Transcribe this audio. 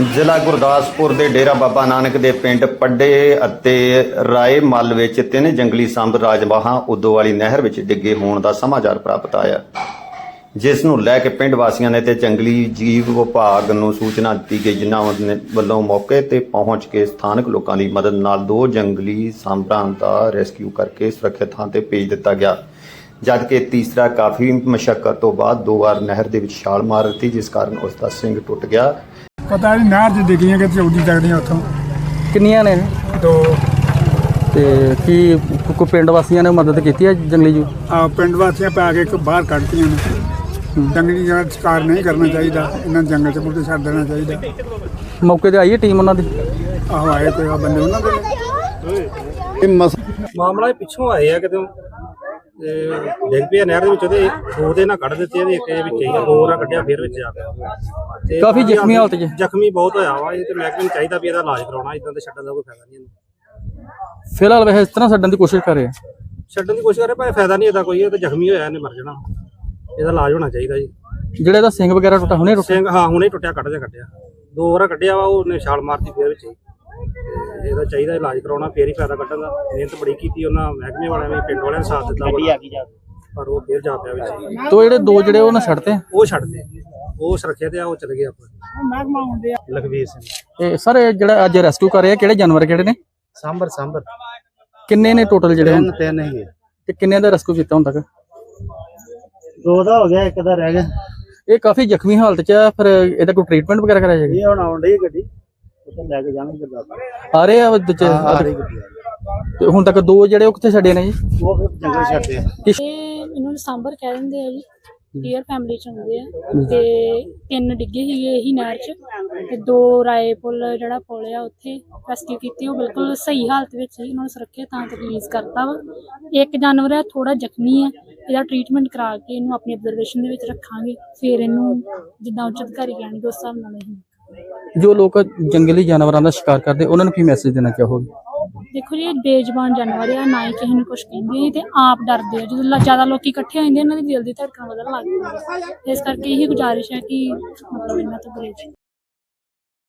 ਜ਼ਿਲ੍ਹਾ ਗੁਰਦਾਸਪੁਰ ਦੇ ਡੇਰਾ ਬਾਬਾ ਨਾਨਕ ਦੇ ਪਿੰਡ ਪੱਡੇ ਅਤੇ ਰਾਏ ਮੱਲ ਵਿੱਚ ਤਿੰਨ ਜੰਗਲੀ ਸੰਭ ਰਾਜਵਾਹਾਂ ਉਦੋਂ ਵਾਲੀ ਨਹਿਰ ਵਿੱਚ ਡਿੱਗੇ ਹੋਣ ਦਾ ਸਮਾਚਾਰ ਪ੍ਰਾਪਤ ਆਇਆ। ਜਿਸ ਨੂੰ ਲੈ ਕੇ ਪਿੰਡ ਵਾਸੀਆਂ ਨੇ ਤੇ ਜੰਗਲੀ ਜੀਵ ਵਿਭਾਗ ਨੂੰ ਸੂਚਨਾ ਦਿੱਤੀ ਗਈ, ਜਿਨ੍ਹਾਂ ਵੱਲੋਂ ਮੌਕੇ ਤੇ ਪਹੁੰਚ ਕੇ ਸਥਾਨਕ ਲੋਕਾਂ ਦੀ ਮਦਦ ਨਾਲ ਦੋ ਜੰਗਲੀ ਸੰਭਾਂ ਦਾ ਰੈਸਕਿਊ ਕਰਕੇ ਸੁਰੱਖਿਅਤ ਥਾਂ ਤੇ ਭੇਜ ਦਿੱਤਾ ਗਿਆ। ਜਦਕਿ ਤੀਸਰਾ ਕਾਫੀ ਮਸ਼ੱਕਤ ਤੋਂ ਬਾਅਦ ਦੋ ਵਾਰ ਨਹਿਰ ਦੇ ਵਿੱਚ ਛਾਲ ਮਾਰ ਦਿੱਤੀ, ਜਿਸ ਕਾਰਨ ਉਸ ਦਾ ਸਿੰਗ ਟੁੱਟ ਗਿਆ। ਪਤਾ ਨਹੀਂ ਨਹਿਰ 'ਚ ਡਿੱਗੀਆਂ ਕਿ ਚੌਡੀ ਤੱਕਦੀਆਂ ਉੱਥੋਂ। ਕਿੰਨੀਆਂ ਨੇ? ਦੋ। ਤੇ ਕੀ ਕੋ- ਕੋ ਪਿੰਡ ਵਾਸੀਆਂ ਨੇ ਮਦਦ ਕੀਤੀ ਹੈ ਜੰਗਲੀ ਜੂ? ਆ ਪਿੰਡ ਵਾਸੀਆਂ ਪਾ ਕੇ ਇੱਕ ਬਾਹਰ ਕੱਢਤੀਆਂ ਨੇ। ਜੰਗਲੀ ਦਾ ਸ਼ਿਕਾਰ ਨਹੀਂ ਕਰਨਾ ਚਾਹੀਦਾ। ਇਹਨਾਂ ਨੂੰ ਜੰਗਲ 'ਚ ਮੁੱਢੇ ਛੱਡ ਦੇਣਾ ਚਾਹੀਦਾ। ਮੌਕੇ ਤੇ ਆਈ ਹੈ ਟੀਮ ਉਹਨਾਂ ਦੀ? ਆਹੋ ਆਏ ਕੋਈ ਆ ਬੰਦੇ ਉਹਨਾਂ ਦੇ। ਨੇ। ਇਹ ਮਸ ਮਾਮਲਾ ਇਹ ਪਿੱਛੋਂ ਆਏ ਆ ਕਿਤੇ? ਤੇ ਡਿੱਗ ਪਿਆ ਨਹਿਰ ਦੇ ਵਿੱਚ ਉਹਦੇ ਦੋ ਦੇ ਨਾਲ ਕੱਢ ਦਿੱਤੇ ਇਹਦੇ ਇੱਕ ਵਿੱਚ ਹੀ ਦੋ ਰਾਂ ਕੱਢਿਆ ਫਿਰ ਵਿੱਚ ਜਾ ਪਿਆ। ਤੇ ਕਾਫੀ ਜ਼ਖਮੀ ਹਾਲਤ 'ਚ। ਜ਼ਖਮੀ ਬਹੁਤ ਹੋਇਆ ਵਾ ਇਹ ਤੇ ਮਹਿਕਮੇ ਨੂੰ ਚਾਹੀਦਾ ਵੀ ਇਹਦਾ ਇਲਾਜ ਕਰਾਉਣਾ ਇਦਾਂ ਤੇ ਛੱਡਣ ਦਾ ਕੋਈ ਫਾਇਦਾ ਨਹੀਂ ਫਿਲਹਾਲ ਵੈਸੇ ਇਸ ਤਰ੍ਹਾਂ ਛੱਡਣ ਦੀ ਕੋਸ਼ਿਸ਼ ਕਰ ਰਹੇ ਆ। ਛੱਡਣ ਦੀ ਕੋਸ਼ਿਸ਼ ਕਰੇ ਪਰ ਫਾਇਦਾ ਨਹੀਂ ਇਹਦਾ ਕੋਈ ਇਹ ਤੇ ਜ਼ਖਮੀ ਹੋਇਆ ਇਹਨੇ ਮਰ ਜਾਣਾ। ਇਹਦਾ ਇਲਾਜ ਹੋਣਾ ਚਾਹੀਦਾ ਜੀ। ਜਿਹੜੇ ਦਾ ਸਿੰਘ ਵਗੈਰਾ ਟੁੱਟਾ ਹੁਣੇ ਟੁੱਟਿਆ? ਸਿੰਘ ਹਾਂ ਹੁਣੇ ਟੁੱਟਿਆ ਕੱਢ ਦੇ ਕੱਢਿਆ। ਦੋ ਵਾਰ ਕੱਢਿਆ ਵਾ ਉਹਨੇ ਛਾਲ ਮਾਰਤੀ ਫਿਰ ਵਿੱਚ ਹੀ। ਇਹਦਾ ਚਾਹੀਦਾ ਇਲਾਜ ਕਰਾਉਣਾ ਫੇਰ ਹੀ ਫਾਇਦਾ ਕੱਢਣ ਦਾ। ਮਿਹਨਤ ਬੜੀ ਕੀਤੀ ਉਹਨਾਂ ਮਹਿਕਮੇ ਵਾਲਿਆਂ ਨੇ ਪਿੰਡ ਵਾਲਿਆਂ ਨੇ ਸਾਥ ਦਿੱਤਾ ਗੱਡੀ ਆ ਗਈ ਜਾ? ਪਰ ਉਹ ਫੇਰ ਜਾ ਪਿਆ ਵਿੱਚ। ਤੋ ਜਿਹੜੇ ਦੋ ਜਿਹੜੇ ਉਹਨਾਂ ਛੱਡਤੇ ਉਹ ਛੱਡ ਦੇ ਉਹ ਸੁਰੱਖਿਆ ਤੇ ਆ ਉਹ ਚਲੇ ਗਏ ਆਪਾਂ। ਲਖਵੀਰ ਸਿੰਘ। ਤੇ ਸਰ ਇਹ ਜਿਹੜਾ ਅੱਜ ਰੈਸਕਿਊ ਕਰ ਰਹੇ ਆ ਕਿਹੜੇ ਜਾਨਵਰ ਕਿਹੜੇ ਨੇ? ਸਾਂਬਰ ਸਾਂਬਰ। ਕਿੰਨੇ ਨੇ ਟੋਟਲ ਜਿਹੜੇ ਹੁਣ? ਤਿੰਨ ਹੈਗੇ। ਤੇ ਕਿੰਨੇ ਦਾ ਰੈਸਕਿਊ ਕੀਤਾ ਹੁਣ ਤੱਕ? ਦੋ ਦਾ ਹੋ ਗਿਆ ਇੱਕ ਦਾ ਰਹਿ ਗਿਆ। ਇਹ ਕਾਫੀ ਜ਼ਖਮੀ ਹਾਲਤ 'ਚ ਆ ਫਿਰ ਇਹਦਾ ਕੋਈ ਟ੍ਰੀਟਮੈਂਟ ਵਗੈਰਾ ਕਰਾਇਆ ਜਾਏਗਾ? ਇਹ ਹੁਣ ਆਉਣ ਡਈ ਗੱਡੀ। ਉੱਥੇ ਲੈ ਕੇ ਜਾਣਗੇ ਗੁਰਦਾਸਪੁਰ ਆ ਰਹੇ ਆ ਦੂਜੇ ਆ ਰਹੀ ਗੱਡੀ ਤੇ ਹੁਣ ਤੱਕ ਦੋ ਜਿਹੜੇ ਉਹ ਕਿੱਥੇ ਛੱਡੇ ਨੇ ਜੀ? ਉਹ ਫਿਰ ਜੰਗਲ ਛੱਡਦੇ ਆ। ਕਿਸ- ਇਹ ਇਹਨਾਂ ਨੂੰ ਸਾਂਬਰ ਕਹਿ ਦਿੰਦੇ ਆ ਜੀ। ਡੀਅਰ ਫੈਮਿਲੀ ਚ ਹੁੰਦੇ ਆ। ਤੇ ਤਿੰਨ ਡਿੱਗੇ ਸੀਗੇ ਇਹੀ ਨਹਿਰ ਚ। ਤੇ ਦੋ ਰਾਏ ਪੁੱਲ ਜਿਹੜਾ ਪੁੱਲ ਆ ਉੱਥੇ ਰੈਸਕਿਊ ਕੀਤੇ। ਉਹ ਬਿਲਕੁਲ ਸਹੀ ਹਾਲਤ ਵਿੱਚ ਸੀ। ਉਹਨਾਂ ਨੂੰ ਸੁਰੱਖਿਅਤ ਥਾਂ ਤੇ ਰਿਲੀਜ਼ ਕਰਤਾ ਵਾ। ਇੱਕ ਜਾਨਵਰ ਹੈ ਥੋੜਾ ਜ਼ਖਮੀ ਹੈ ਇਹਦਾ ਟ੍ਰੀਟਮੈਂਟ ਕਰਾ ਕੇ ਇਹਨੂੰ ਆਪਣੀ ਅਬਜ਼ਰਵੇਸ਼ਨ ਦੇ ਵਿੱਚ ਰੱਖਾਂਗੇ। ਫਿਰ ਇਹਨੂੰ ਜਿੱਦਾਂ ਉੱਚ ਅਧਿਕਾਰੀ ਕਹਿਣਗੇ ਉਸ ਹਿਸਾਬ ਨਾਲ ਅਸੀਂ ਜੋ ਲੋਕ ਜੰਗਲੀ ਜਾਨਵਰਾਂ ਦਾ ਸ਼ਿਕਾਰ ਕਰਦੇ, ਉਹਨਾਂ ਨੂੰ ਕੀ ਮੈਸੇਜ ਦੇਣਾ ਚਾਹੋਗੇ? ਦੇਖੋ ਜੀ ਬੇਜ਼ਬਾਨ ਜਾਨਵਰ ਆ, ਨਾ ਹੀ ਕਿਸੇ ਨੂੰ ਕੁਝ ਕਹਿੰਦੇ ਤੇ ਆਪ ਡਰਦੇ ਆ। ਜਦੋਂ ਲ- ਜ਼ਿਆਦਾ ਲੋਕੀ ਇਕੱਠੇ ਹੋ ਜਾਂਦੇ ਇਹਨਾਂ ਦੀ ਦਿਲ ਦੀ ਧੜਕਣ ਵਧਣ ਲੱਗ ਜਾਂਦੀ ਹੈ ਇਸ ਕਰਕੇ ਇਹ ਗੁਜ਼ਾਰਿਸ਼ ਹੈ ਕਿ ਮਤਲਬ ਇਹਨਾਂ ਤੋਂ ਗੁਰੇਜ਼